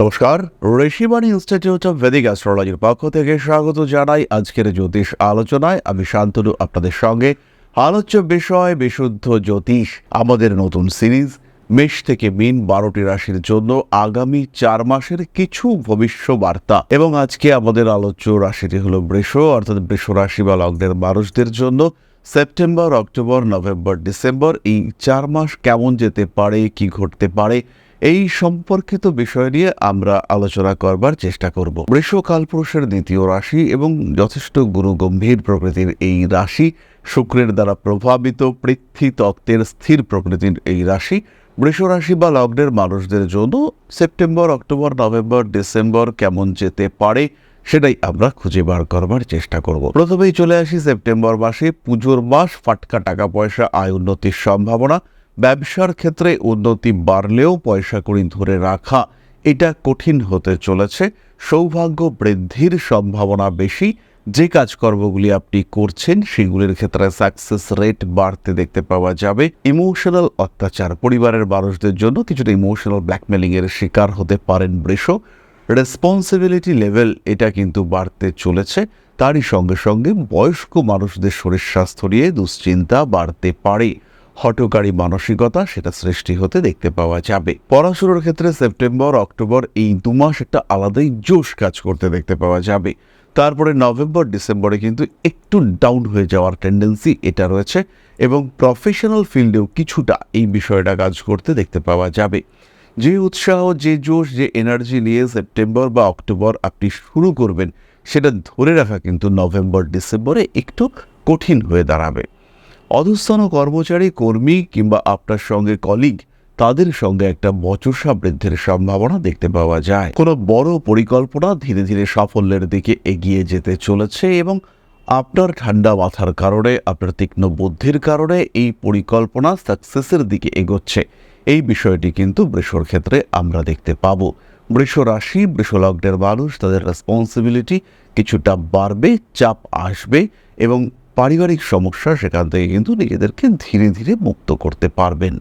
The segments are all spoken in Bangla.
নমস্কার, ঋষিবাণী ইনস্টিটিউট অফ ভেদিক অ্যাস্ট্রোলজির পক্ষ থেকে স্বাগত জানাই আজকের জ্যোতিষ আলোচনায়। আমি শান্তনু, আপনাদের সঙ্গে আলোচ্য বিষয়, বিশুদ্ধ জ্যোতিষ, আমাদের নতুন সিরিজ, মেষ থেকে মিন বারোটি রাশির জন্য আগামী চার মাসের কিছু ভবিষ্য বার্তা এবং আজকে আমাদের আলোচ্য রাশিটি হলো বৃষ, অর্থাৎ বৃষ রাশি বা লগ্নের মানুষদের জন্য সেপ্টেম্বর, অক্টোবর, নভেম্বর, ডিসেম্বর, এই চার মাস কেমন যেতে পারে, কি ঘটতে পারে এই সম্পর্কিত বিষয় নিয়ে আমরা আলোচনা করবার চেষ্টা করব। বৃষ কালপুরুষের দ্বিতীয় রাশি এবং যথেষ্ট গুরুগম্ভীর প্রকৃতির এই রাশি, শুক্রের দ্বারা প্রভাবিত পৃথ্বী তত্ত্বের স্থির প্রকৃতির এই রাশি, বৃষ রাশি বা লগ্নের মানুষদের জন্য সেপ্টেম্বর, অক্টোবর, নভেম্বর, ডিসেম্বর কেমন যেতে পারে সেটাই আমরা খুঁজে বার করবার চেষ্টা করব। প্রথমেই চলে আসি সেপ্টেম্বর মাসে, পুজোর মাস, ফাটকা টাকা পয়সা, আয় উন্নতির সম্ভাবনা ব্যবসার ক্ষেত্রে উন্নতি বাড়লেও পয়সা কড়ি ধরে রাখা এটা কঠিন হতে চলেছে। সৌভাগ্য বৃদ্ধির সম্ভাবনা বেশি। যে কাজকর্মগুলি আপনি করছেন সেগুলির ক্ষেত্রে সাকসেস রেট বাড়তে দেখতে পাওয়া যাবে। ইমোশনাল অত্যাচার, পরিবারের মানুষদের জন্য কিছুটা ইমোশনাল ব্ল্যাকমেলিং এর শিকার হতে পারেন বৃষ। রেসপন্সিবিলিটি লেভেল এটা কিন্তু বাড়তে চলেছে। তারই সঙ্গে সঙ্গে বয়স্ক মানুষদের শরীর স্বাস্থ্য নিয়ে দুশ্চিন্তা বাড়তে পারে। হটকারী মানসিকতা সেটা সৃষ্টি হতে দেখতে পাওয়া যাবে। পড়াশুনোর ক্ষেত্রে সেপ্টেম্বর, অক্টোবর এই দু মাস একটা আলাদাই জোশ কাজ করতে দেখতে পাওয়া যাবে। তারপরে নভেম্বর, ডিসেম্বরে কিন্তু একটু ডাউন হয়ে যাওয়ার টেন্ডেন্সি এটা রয়েছে এবং প্রফেশনাল ফিল্ডেও কিছুটা এই বিষয়টা কাজ করতে দেখতে পাওয়া যাবে। যে উৎসাহ, যে জোশ, যে এনার্জি নিয়ে সেপ্টেম্বর বা অক্টোবর আপনি শুরু করবেন, সেটা ধরে রাখা কিন্তু নভেম্বর, ডিসেম্বরে একটু কঠিন হয়ে দাঁড়াবে। অধস্তন কর্মচারী, কর্মী কিংবা আপনার সঙ্গে কলিগ তাদের সঙ্গে একটা বচসা বৃদ্ধির সম্ভাবনা দেখতে পাওয়া যায়। কোনো বড় পরিকল্পনা ধীরে ধীরে সাফল্যের দিকে এগিয়ে যেতে চলেছে এবং আপনার ঠান্ডা মাথার কারণে, আপনার তীক্ষ্ণ বুদ্ধির কারণে এই পরিকল্পনা সাকসেসের দিকে এগোচ্ছে। এই বিষয়টি কিন্তু বৃষর ক্ষেত্রে আমরা দেখতে পাবো। বৃষ রাশি বৃষলগ্নের মানুষ, তাদের রেসপন্সিবিলিটি কিছুটা বাড়বে, চাপ আসবে এবং পারিবারিক সমস্যা সেখান থেকে কিন্তু নিজেদেরকে ধীরে ধীরে মুক্ত করতে পারবেন।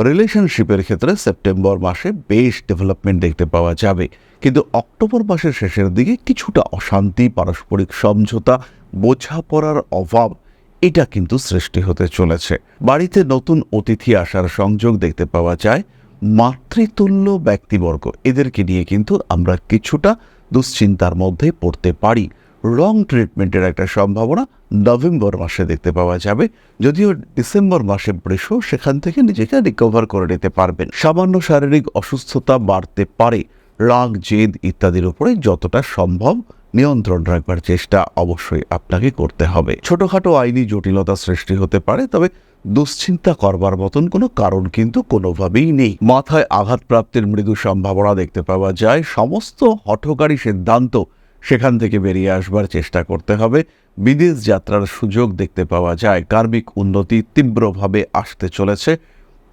রিলেশনশিপের ক্ষেত্রে সেপ্টেম্বর মাসে বেশ ডেভেলপমেন্ট দেখতে পাওয়া যাবে। কিন্তু অক্টোবর মাসের শেষের দিকে কিছুটা অশান্তি, পারস্পরিক সমঝোতা, বোঝাপড়ার অভাব, এটা কিন্তু সৃষ্টি হতে চলেছে। বাড়িতে নতুন অতিথি আসার সংযোগ দেখতে পাওয়া যায়। মাতৃতুল্য ব্যক্তিবর্গ, এদেরকে নিয়ে কিন্তু আমরা কিছুটা দুশ্চিন্তার মধ্যে পড়তে পারি। রং ট্রিটমেন্টের একটা সম্ভাবনা নভেম্বর মাসে দেখতে পাওয়া যাবে। যদিও ডিসেম্বর মাসে বৃষ সেখান থেকে নিজেকে রিকভার করে নিতে পারবেন। সামান্য শারীরিক অসুস্থতা বাড়তে পারে। রাগ, জেদ ইত্যাদির উপরে যতটা সম্ভব নিয়ন্ত্রণ রাখবার চেষ্টা অবশ্যই আপনাকে করতে হবে। ছোটখাটো আইনি জটিলতা সৃষ্টি হতে পারে, তবে দুশ্চিন্তা করবার মতন কোনো কারণ কিন্তু কোনোভাবেই নেই। মাথায় আঘাতপ্রাপ্তির মৃদু সম্ভাবনা দেখতে পাওয়া যায়। সমস্ত হঠকারী সিদ্ধান্ত সেখান থেকে বেরিয়ে আসবার চেষ্টা করতে হবে। বিদেশ যাত্রার সুযোগ দেখতে পাওয়া যায়। কার্মিক উন্নতি তীব্রভাবে আসতে চলেছে।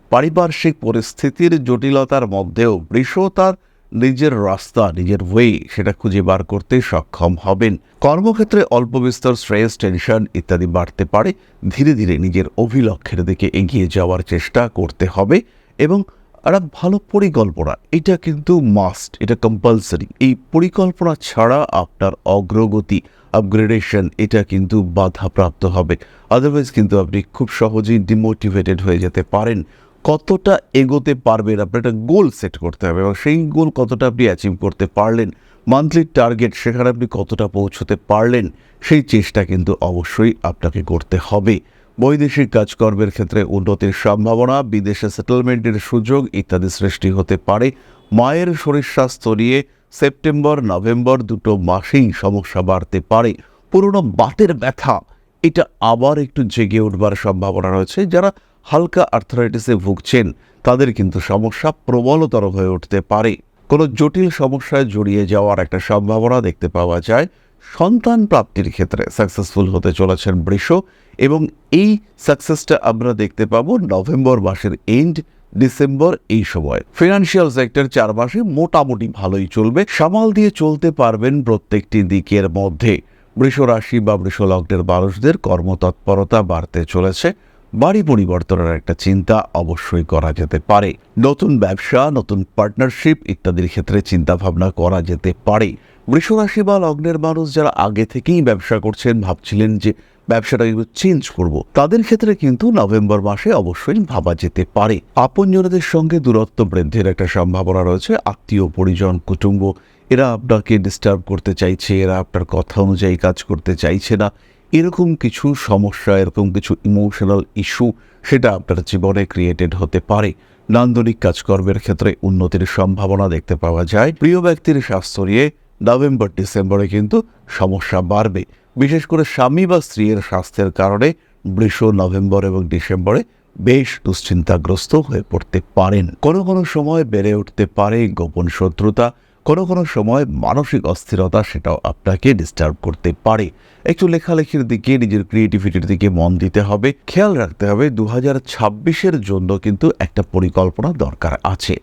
পারিপার্শ্বিক পরিস্থিতির জটিলতার মধ্যেও বৃষ তার নিজের রাস্তা, নিজের ওয়ে সেটা খুঁজে বার করতে সক্ষম হবেন। কর্মক্ষেত্রে অল্প বিস্তর স্ট্রেস টেনশন ইত্যাদি বাড়তে পারে। ধীরে ধীরে নিজের অভিলক্ষের দিকে এগিয়ে যাওয়ার চেষ্টা করতে হবে এবং একটা ভালো পরিকল্পনা, এটা কিন্তু মাস্ট এটা কম্পালসারি এই পরিকল্পনা ছাড়া আপনার অগ্রগতি আপগ্রেডেশন এটা কিন্তু বাধাপ্রাপ্ত হবে। আদারওয়াইজ কিন্তু আপনি খুব সহজেই ডিমোটিভেটেড হয়ে যেতে পারেন। কতটা এগোতে পারবেন, আপনার একটা গোল সেট করতে হবে এবং সেই গোল কতটা আপনি অ্যাচিভ করতে পারলেন মান্থলি টার্গেট সেখানে আপনি কতটা পৌঁছতে পারলেন, সেই চেষ্টা কিন্তু অবশ্যই আপনাকে করতে হবে। বৈদেশিক কাজকর্মের ক্ষেত্রে উন্নতির সম্ভাবনা, বিদেশে সেটেলমেন্টের সুযোগ ইত্যাদি সৃষ্টি হতে পারে। মায়ের শরীর স্বাস্থ্য নিয়ে সেপ্টেম্বর, নভেম্বর দুটো মাসেই সমস্যা বাড়তে পারে। পুরনো বাতের ব্যথা, এটা আবার একটু জেগে উঠবার সম্ভাবনা রয়েছে। যারা হালকা আর্থারাইটিসে ভুগছেন, তাদের কিন্তু সমস্যা প্রবলতর হয়ে উঠতে পারে। কোনো জটিল সমস্যায় জড়িয়ে যাওয়ার একটা সম্ভাবনা দেখতে পাওয়া যায়। সন্তান প্রাপ্তির ক্ষেত্রে সাকসেসফুল হতে চলেছেন বৃষ এবং এই সাকসেসটা আমরা দেখতে পাবো নভেম্বর মাসের এন্ড ডিসেম্বর এই সময়। ফিনান্সিয়াল সেক্টর চার মাসে মোটামুটি ভালোই চলবে, সামাল দিয়ে চলতে পারবেন প্রত্যেকটি দিকের মধ্যে। বৃষ রাশি বা বৃষ লগ্নের মানুষদের কর্মতৎপরতা বাড়তে চলেছে, বাড়ি পরিবর্তনের একটা চিন্তা অবশ্যই করা যেতে পারে। নতুন ব্যবসা, নতুন পার্টনারশিপ ইত্যাদির ক্ষেত্রে চিন্তা ভাবনা করা যেতে পারে। বৃষরাশি বা লগ্নের মানুষ যারা আগে থেকেই ব্যবসা করছেন, ভাবছিলেন যে ব্যবসাটা একটু চেঞ্জ করব, তাদের ক্ষেত্রে কিন্তু নভেম্বর মাসে অবশ্যই ভাবা যেতে পারে। আপনজনদের সঙ্গে দূরত্ব বৃদ্ধির একটা সম্ভাবনা রয়েছে। আত্মীয়, পরিজন, কুটুম্ব, এরা আপনাকে ডিস্টার্ব করতে চাইছে, এরা আপনার কথা অনুযায়ী কাজ করতে চাইছে না। এরকম কিছু সমস্যা, এরকম কিছু ইমোশনাল ইস্যু সেটা আপনার জীবনে ক্রিয়েটেড হতে পারে। নান্দনিক কাজকর্মের ক্ষেত্রে উন্নতির সম্ভাবনা দেখতে পাওয়া যায়। প্রিয় ব্যক্তির স্বাস্থ্য নিয়ে নভেম্বর, ডিসেম্বরে কিন্তু সমস্যা বাড়বে। বিশেষ করে স্বামী বা স্ত্রীর স্বাস্থ্যের কারণে বৃষ নভেম্বর এবং ডিসেম্বরে বেশ দুশ্চিন্তাগ্রস্ত হয়ে পড়তে পারেন। কোনো কোনো সময় বেড়ে উঠতে পারে গোপন শত্রুতা, কোনো কোনো সময় মানসিক অস্থিরতা সেটাও আপনাকে ডিস্টার্ব করতে পারে। একটু লেখালেখির দিকে, নিজের ক্রিয়েটিভিটির দিকে মন দিতে হবে। খেয়াল রাখতে হবে দু হাজার ছাব্বিশের জন্য কিন্তু একটা পরিকল্পনা দরকার আছে।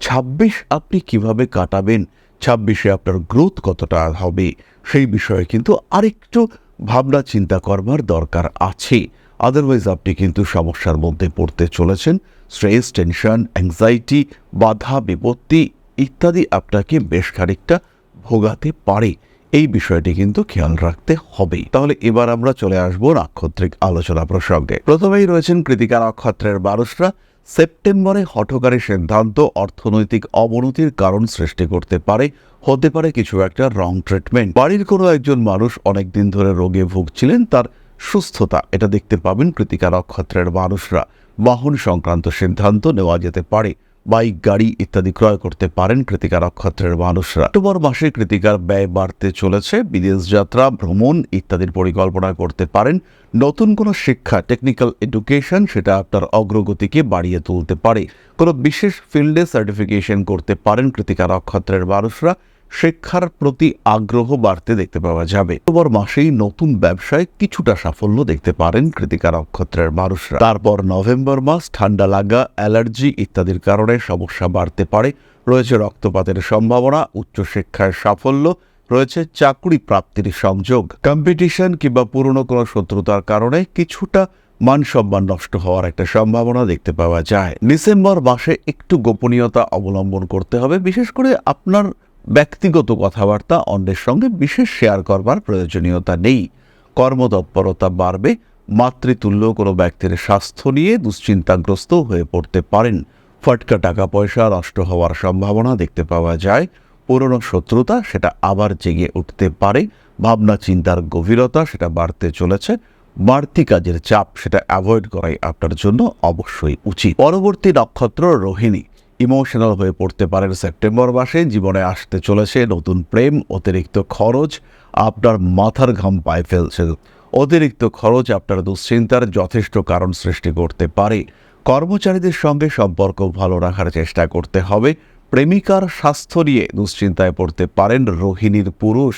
ছাব্বিশ আপনি কীভাবে কাটাবেন? ছাব্বিশে আপনার গ্রোথ কতটা হবে সেই বিষয়ে কিন্তু আরেকটু ভাবনা চিন্তা করবার দরকার আছে। আদারওয়াইজ আপনি কিন্তু সমস্যার মধ্যে পড়তে চলেছেন। স্ট্রেস টেনশন অ্যাংজাইটি বাধা, বিপত্তি ইত্যাদি আপনাকে বেশ খানিকটা ভোগাতে পারে। এই বিষয়টি কিন্তু খেয়াল রাখতে হবে। তাহলে এবার আমরা চলে আসব নাক্ষত্রিক আলোচনা প্রসঙ্গে। প্রথমেই রয়েছেন কৃতিকা নক্ষত্রের মানুষরা সেপ্টেম্বরে হঠকারী সিদ্ধান্ত অর্থনৈতিক অবনতির কারণ সৃষ্টি করতে পারে, হতে পারে কিছু একটা রং ট্রিটমেন্ট বাড়ির কোনো একজন মানুষ অনেক দিন ধরে রোগে ভুগছিলেন, তার সুস্থতা, এটা দেখতে পাবেন কৃতিকা নক্ষত্রের মানুষরা। বাহন সংক্রান্ত সিদ্ধান্ত নেওয়া যেতে পারে। বাইক গাড়ি ইত্যাদি ক্রয় করতে পারেন কৃতিকা নক্ষত্রের মানুষরা। অক্টোবর মাসে কৃতিকার ব্যয় বাড়তে চলেছে, বিদেশ যাত্রা, ভ্রমণ ইত্যাদির পরিকল্পনা করতে পারেন। নতুন কোনো শিক্ষা টেকনিক্যাল এডুকেশন সেটা আপনার অগ্রগতিকে বাড়িয়ে তুলতে পারে। কোনো বিশেষ ফিল্ডে সার্টিফিকেশন করতে পারেন কৃতিকা নক্ষত্রের মানুষরা। শিক্ষার প্রতি আগ্রহ বাড়তে দেখতে পাওয়া যাবে। অক্টোবর মাসেই নতুন ব্যবসায় কিছুটা সাফল্য দেখতে পারেন কৃতিকা নক্ষত্রের মানুষরা। তারপর নভেম্বর মাস ঠান্ডা লাগা, অ্যালার্জি ইত্যাদির কারণে সমস্যা বাড়তে পারে। রয়েছে রক্তপাতের সম্ভাবনা, উচ্চশিক্ষায় সাফল্য, রয়েছে চাকরি প্রাপ্তির সংযোগ। কম্পিটিশন কিংবা পুরনো কোনো শত্রুতার কারণে কিছুটা মান সম্মান নষ্ট হওয়ার একটা সম্ভাবনা দেখতে পাওয়া যায়। ডিসেম্বর মাসে একটু গোপনীয়তা অবলম্বন করতে হবে, বিশেষ করে আপনার ব্যক্তিগত কথাবার্তা, অন্যের সঙ্গে বিশেষ শেয়ার করবার প্রয়োজনীয়তা নেই। কর্মতৎপরতা বাড়বে, মাতৃতুল্য কোনো ব্যক্তির স্বাস্থ্য নিয়ে দুশ্চিন্তাগ্রস্ত হয়ে পড়তে পারেন। ফটকা টাকা পয়সা নষ্ট হওয়ার সম্ভাবনা দেখতে পাওয়া যায়। পুরনো শত্রুতা সেটা আবার জেগে উঠতে পারে। ভাবনা চিন্তার গভীরতা সেটা বাড়তে চলেছে। বাড়তি কাজের চাপ সেটা অ্যাভয়েড করাই আপনার জন্য অবশ্যই উচিত। পরবর্তী নক্ষত্র রোহিণী। ইমোশনাল হয়ে পড়তে পারেন সেপ্টেম্বর মাসে, জীবনে আসতে চলেছে নতুন প্রেম, অতিরিক্ত খরচ, আপনার মাথার ঘাম পায়ে ফেলছে। অতিরিক্ত খরচ আপনার দুশ্চিন্তার যথেষ্ট কারণ সৃষ্টি করতে পারে। কর্মচারীদের সঙ্গে সম্পর্ক ভালো রাখার চেষ্টা করতে হবে। প্রেমিকার স্বাস্থ্য নিয়ে দুশ্চিন্তায় পড়তে পারেন রোহিণীর পুরুষ।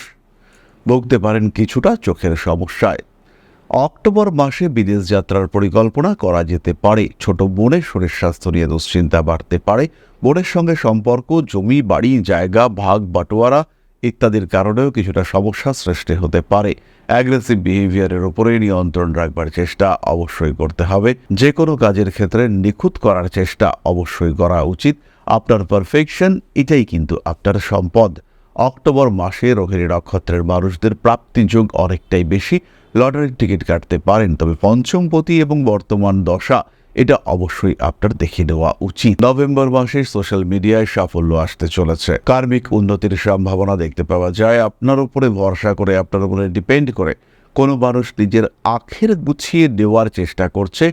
ভুগতে পারেন কিছুটা চোখের সমস্যায়। অক্টোবর মাসে বিদেশ যাত্রার পরিকল্পনা করা যেতে পারে। ছোট বোনের শরীর স্বাস্থ্য নিয়ে দুশ্চিন্তা বাড়তে পারে। বোনের সঙ্গে সম্পর্ক, জমি, বাড়ি, জায়গা, ভাগ, বাটোয়ারা ইত্যাদির কারণেও কিছুটা সমস্যা সৃষ্টি হতে পারে। অ্যাগ্রেসিভ বিহেভিয়ারের উপরে নিয়ন্ত্রণ রাখবার চেষ্টা অবশ্যই করতে হবে। যে কোনো কাজের ক্ষেত্রে নিখুঁত করার চেষ্টা অবশ্যই করা উচিত। আপনার পারফেকশন, এটাই কিন্তু আপনার সম্পদ। অক্টোবর মাসে রোহিণী নক্ষত্রের মানুষদের প্রাপ্তি যোগ অনেকটাই বেশি। লটারির টিকিট কাটতে পারেন, তবে পঞ্চমপতি এবং বর্তমান দশা, এটা অবশ্যই আপনার দেখে নেওয়া উচিত। নভেম্বর মাসে সোশ্যাল মিডিয়ায় সাফল্য আসতে চলেছে। কার্মিক উন্নতির সম্ভাবনা দেখতে পাওয়া যায়। আপনার উপরে ভরসা করে, আপনার উপরে ডিপেন্ড করে কোনো মানুষ নিজের আখের গুছিয়ে দেওয়ার চেষ্টা করছে।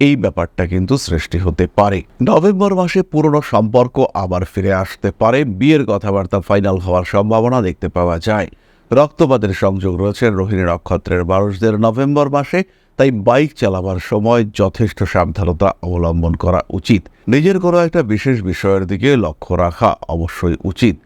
এই ব্যাপারটা কিন্তু সৃষ্টি হতে পারে। নভেম্বর মাসে পুরনো সম্পর্ক আবার ফিরে আসতে পারে। বিয়ের কথাবার্তা ফাইনাল হওয়ার সম্ভাবনা দেখতে পাওয়া যায়। রক্তপাতের সংযোগ রয়েছে রোহিণী নক্ষত্রের মানুষদের নভেম্বর মাসে, তাই বাইক চালাবার সময় যথেষ্ট সাবধানতা অবলম্বন করা উচিত। নিজের কোনো একটা বিশেষ বিষয়ের দিকে লক্ষ্য রাখা অবশ্যই উচিত।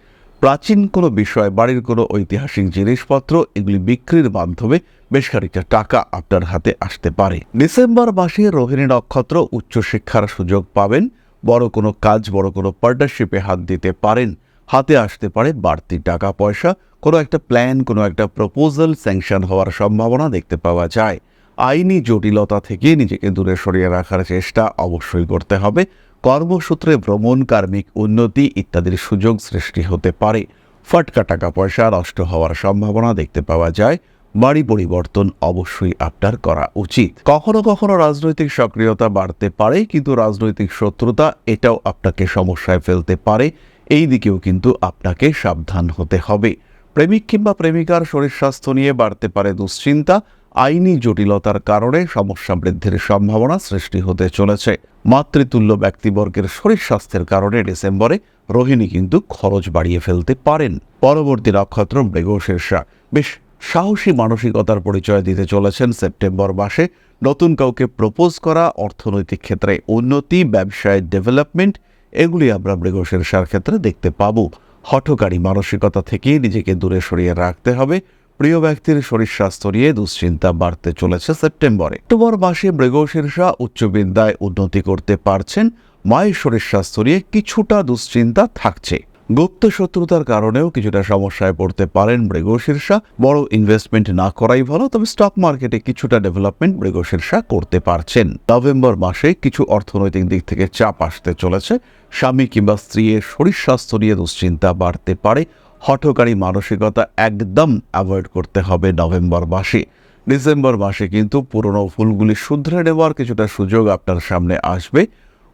প্রাচীন কোনো বিষয়, বাড়ির কোনো ঐতিহাসিক জিনিসপত্র, এগুলি বিক্রির মাধ্যমে বেশ খানিকটা টাকা আপনার হাতে আসতে পারে। ডিসেম্বর মাসে রোহিণী নক্ষত্র উচ্চশিক্ষার সুযোগ পাবেন, বড় কোনো কাজ, বড় কোনো পার্টনারশিপে হাত দিতে পারেন। হাতে আসতে পারে বাড়তি টাকা, পয়সা। কোনো একটা প্ল্যান কোনো একটা প্রপোজাল স্যাংশন হওয়ার সম্ভাবনা দেখতে পাওয়া যায়। আইনি জটিলতা থেকে নিজেকে দূরে সরিয়ে রাখার চেষ্টা অবশ্যই করতে হবে। কর্মসূত্রে ভ্রমণ, কার্মিক উন্নতি ইত্যাদির সুযোগ সৃষ্টি হতে পারে। ফটকা টাকা, পয়সা নষ্ট হওয়ার সম্ভাবনা দেখতে পাওয়া যায়। বাড়ি পরিবর্তন অবশ্যই আপনার করা উচিত। কখনো কখনো রাজনৈতিক সক্রিয়তা বাড়তে পারে, কিন্তু রাজনৈতিক শত্রুতা এটাও আপনাকে সমস্যায় ফেলতে পারে। এই দিকেও কিন্তু আপনাকে সাবধান হতে হবে। প্রেমিক কিংবা প্রেমিকার শরীর স্বাস্থ্য নিয়ে বাড়তে পারে দুশ্চিন্তা, আইনি জটিলতার কারণে সমস্যা বৃদ্ধির সম্ভাবনা সৃষ্টি হতে চলেছে। মাতৃতুল্য ব্যক্তিবর্গের শরীর স্বাস্থ্যের কারণে ডিসেম্বরে রোহিণী কিন্তু খরচ বাড়িয়ে ফেলতে পারেন। পরবর্তী নক্ষত্র মৃগশীর্ষা বেশ সাহসী মানসিকতার পরিচয় দিতে চলেছেন সেপ্টেম্বর মাসে। নতুন কাউকে প্রপোজ করা অর্থনৈতিক ক্ষেত্রে উন্নতি, ব্যবসায় ডেভেলপমেন্ট এগুলি আমরা মৃগশীর্ষার ক্ষেত্রে দেখতে পাবো। হঠকারী মানসিকতা থেকে নিজেকে দূরে সরিয়ে রাখতে হবে। প্রিয় ব্যক্তির শরীর স্বাস্থ্য নিয়ে দুশ্চিন্তা বাড়তে চলেছে সেপ্টেম্বরে। অক্টোবর মাসে মৃগশীর্ষা উচ্চ বিদ্যায় উন্নতি করতে পারছেন। মায়ের শরীর স্বাস্থ্য নিয়ে কিছুটা দুশ্চিন্তা থাকছে। গুপ্ত শত্রুতার কারণেও কিছুটা সমস্যায় পড়তে পারেন মৃগশীর্ষা বড় ইনভেস্টমেন্ট না করাই ভালো, তবে স্টক মার্কেটে কিছুটা ডেভেলপমেন্ট মৃগশীর্ষা করতে পারছেন। নভেম্বর মাসে কিছু অর্থনৈতিক দিক থেকে চাপ আসতে চলেছে। স্বামী কিংবা স্ত্রীর শরীর স্বাস্থ্য নিয়ে দুশ্চিন্তা বাড়তে পারে। হঠকারী মানসিকতা একদম অ্যাভয়েড করতে হবে নভেম্বর মাসে। ডিসেম্বর মাসে কিন্তু পুরনো ফুলগুলি শুধরে নেওয়ার কিছুটা সুযোগ আপনার সামনে আসবে।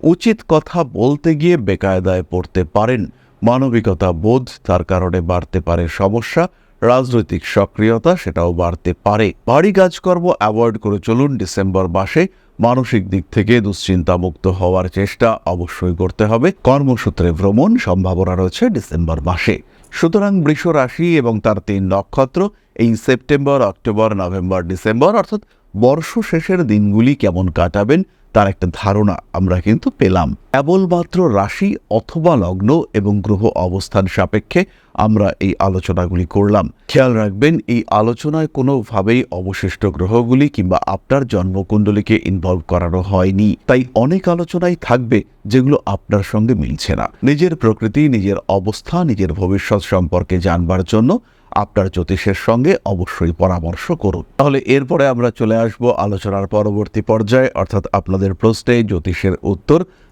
উচিত কথা বলতে গিয়ে বেকায়দায় পড়তে পারেন। মানবিকতা বোধ, তার কারণে বাড়তে পারে সমস্যা, রাজনৈতিক সক্রিয়তা সেটাও বাড়তে পারে। বাড়ি কাজকর্ম অ্যাভয়েড করে চলুন ডিসেম্বর মাসে মানসিক দিক থেকে দুশ্চিন্তা মুক্ত হওয়ার চেষ্টা অবশ্যই করতে হবে। কর্মসূত্রে ভ্রমণ সম্ভাবনা রয়েছে ডিসেম্বর মাসে। সুতরাং বৃষ রাশি এবং তার তিন নক্ষত্র এই সেপ্টেম্বর, অক্টোবর, নভেম্বর, ডিসেম্বর অর্থাৎ বর্ষ শেষের দিনগুলি কেমন কাটাবেন তার একটা ধারণা আমরা কিন্তু পেলাম। কেবলমাত্র রাশি অথবা লগ্ন এবং গ্রহ অবস্থান সাপেক্ষে আমরা এই আলোচনাগুলি করলাম। খেয়াল রাখবেন, এই আলোচনায় কোনোভাবেই অবশিষ্ট গ্রহগুলি কিংবা আপনার জন্মকুণ্ডলীকে ইনভলভ করানো হয়নি। তাই অনেক আলোচনাই থাকবে যেগুলো আপনার সঙ্গে মিলছে না। নিজের প্রকৃতি, নিজের অবস্থা, নিজের ভবিষ্যৎ সম্পর্কে জানবার জন্য আপনার জ্যোতিষের সঙ্গে অবশ্যই পরামর্শ করুন। তাহলে এরপরে আমরা চলে আসব আলোচনার পরবর্তী পর্যায়ে। অর্থাৎ আপনাদের প্রশ্নে জ্যোতিষের উত্তর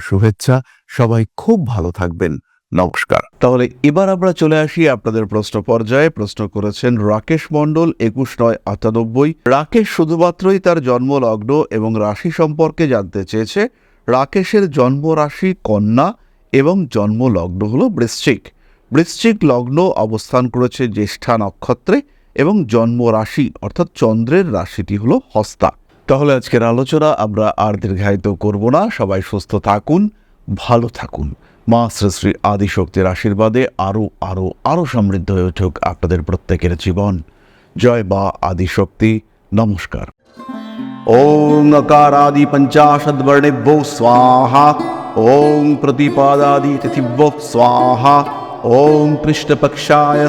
শুভেচ্ছা। সবাই খুব ভালো থাকবেন। নমস্কার। তাহলে এবার আমরা চলে আসি আপনাদের প্রশ্ন পর্যায়ে। প্রশ্ন করেছেন রাকেশ মণ্ডল, একুশ নয় আটানব্বই। রাকেশ শুধুমাত্রই তার জন্ম লগ্ন এবং রাশি সম্পর্কে জানতে চেয়েছে। রাকেশের জন্ম রাশি কন্যা এবং জন্ম লগ্ন হলো বৃশ্চিক। বৃশ্চিক লগ্ন অবস্থান করেছে জ্যেষ্ঠা নক্ষত্রে এবং জন্ম রাশি অর্থাৎ চন্দ্রের রাশিটি হল হস্তা। তাহলে আজকের আলোচনা আমরা আর দীর্ঘায়িত করব না। সবাই সুস্থ থাকুন, ভালো থাকুন। মা শ্রী আদিশক্তির আশীর্বাদে আরও আরও আরও সমৃদ্ধ হয়ে উঠুক আপনাদের প্রত্যেকের জীবন। জয় বা আদিশক্তি। নমস্কার। অকারাদি পঞ্চাশদ বর্ণেভ্যো স্বাহা। ওং প্রতিপাদাদি তিথিভ্যো স্বাহা। ওং কৃষ্ণপক্ষায়